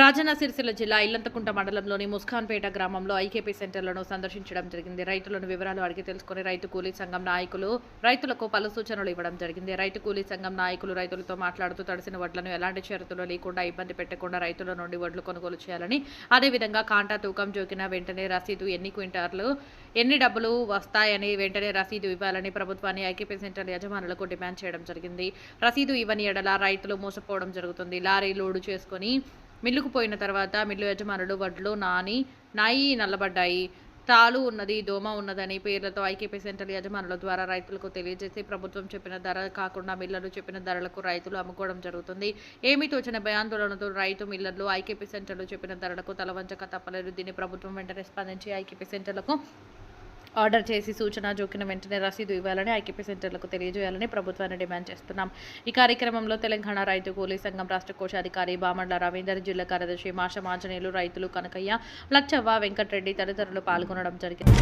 రాజన్న సిరిసిల్ల జిల్లా ఇల్లంతకుంట మండలంలోని ముస్ఖాన్పేట గ్రామంలో ఐకేపీ సెంటర్లను సందర్శించడం జరిగింది. రైతులను వివరాలు అడిగి తెలుసుకుని రైతు కూలీ సంఘం నాయకులు రైతులకు పలు సూచనలు ఇవ్వడం జరిగింది. రైతు కూలీ సంఘం నాయకులు రైతులతో మాట్లాడుతూ తడిసిన వడ్లను ఎలాంటి షరతులు లేకుండా ఇబ్బంది పెట్టకుండా రైతుల నుండి వడ్లు కొనుగోలు చేయాలని అదేవిధంగా కాంటా తూకం జోకిన వెంటనే రసీదు ఎన్ని క్వింటార్లు ఎన్ని డబ్బులు వస్తాయని వెంటనే రసీదు ఇవ్వాలని ప్రభుత్వాన్ని ఐకేపీ సెంటర్ యజమానులకు డిమాండ్ చేయడం జరిగింది. రసీదు ఇవ్వని ఎడల రైతులు మోసపోవడం జరుగుతుంది. లారీ లోడు చేసుకొని మిల్లుకు పోయిన తర్వాత మిల్లు యజమానులు వడ్లు నాని నాయి నల్లబడ్డాయి. తాలు ఉన్నది దోమ ఉన్నదని పేర్లతో ఐకేపీ సెంటర్ యజమానుల ద్వారా రైతులకు తెలియజేసి ప్రభుత్వం చెప్పిన ధర కాకుండా మిల్లర్లు చెప్పిన ధరలకు రైతులు అమ్ముకోవడం జరుగుతుంది. ఏమీ తోచిన భయాందోళనతో రైతు మిల్లర్లు ఐకేపీ సెంటర్లు చెప్పిన ధరలకు తలవంచక తప్పలేదు. దీన్ని ప్రభుత్వం వెంటనే స్పందించి ఐకేపీ సెంటర్లకు ఆర్డర్ చేసి సూచన జోకిన వెంటనే రసీదు ఇవ్వాలని ఐకేపీ సెంటర్లకు తెలియజేయాలని ప్రభుత్వాన్ని డిమాండ్ చేస్తున్నాం. ఈ కార్యక్రమంలో తెలంగాణ రైతు కూలీ సంఘం రాష్ట్ర కోశాధికారి బామండ్ల రవీందర్ జిల్లా కార్యదర్శి మాష మాంజనేయులు రైతులు కనకయ్య లచ్చవ్వ వెంకటరెడ్డి తదితరులు పాల్గొనడం జరిగింది.